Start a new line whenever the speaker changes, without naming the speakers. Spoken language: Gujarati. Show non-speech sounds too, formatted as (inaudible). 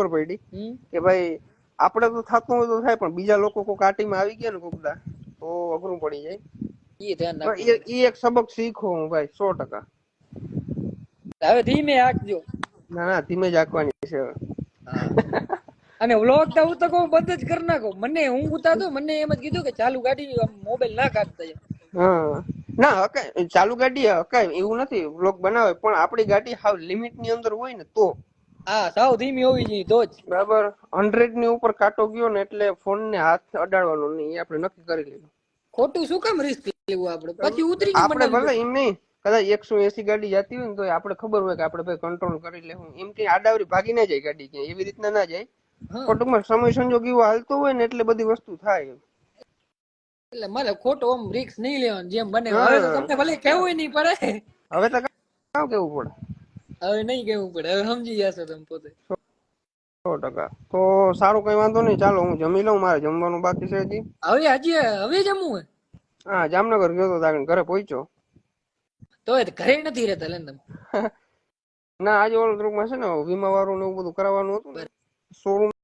ખબર પડી કે ભાઈ આપણે તો થતું હોય તો થાય પણ બીજા લોકો કોઈ કાટીમાં આવી ગયા ને કોકદા તો અઘરું પડી જાય. એ એક સબક શીખો હું ભાઈ સો ટકા.
હવે ધીમે હાંકજો
ના ના ધીમે જ આંકવાની છે
અને વ્લોગ તો હું તો કહું બંધ જ કરી નાખો. મને હું ઉતારતો મને એમ જ કીધું કે ચાલુ ગાડી મોબાઈલ ના કાઢતા
હા. ના હકાય ચાલુ ગાડી હકાય એવું નથી. વ્લોગ બનાવે પણ આપણી ગાડી હાવ લિમિટની અંદર હોય ને તો.
હા સાવ ધીમી હોવી જોઈએ તો જ
બરાબર. હંડ્રેડની ઉપર કાંટો ગયો ને એટલે ફોન ને હાથ અડાડવાનો નહીં એ આપણે નક્કી કરી લીધું.
ખોટું શું કામ રિસ્ક લેવું આપણે? પછી ઉતરી
આપણે ભલે એમ નહીં કદાચ એકસો એસી ગાડી જતી હોય ને તો આપણે ખબર હોય કે આપણે ભાઈ કંટ્રોલ કરી લેવું. એમ કે આડાવરી ભાગી ના જાય ગાડી ક્યાં એવી રીતના ના જાય. પણ ટૂંકમાં સમય સંજોગ એવો હાલતો હોય ને એટલે બધી વસ્તુ થાય
એટલે મને ખોટો આમ રિસ્ક નહીં લેવાનું જેમ બને. હવે તો તમને ભલે કેવું નહીં પડે.
હવે તો કેવું પડે?
હવે નહીં કહેવું પડે હવે સમજી જશો તમે પોતે.
સો ટકા. તો સારું કઈ વાંધો નહીં ચાલો હું જમી લઉં મારે જમવાનું બાકી છે હજી.
હવે હજી હવે જમવું હે
હા જામનગર ગયો તો તારે ઘરે પહોંચ્યો.
તો ઘરે નથી રહેતા લેન તમે? (laughs)
ના આજે ઓલ ગ્રુપમાં છે ને વીમા વાળું ને એવું બધું કરાવવાનું હતું શોરૂમ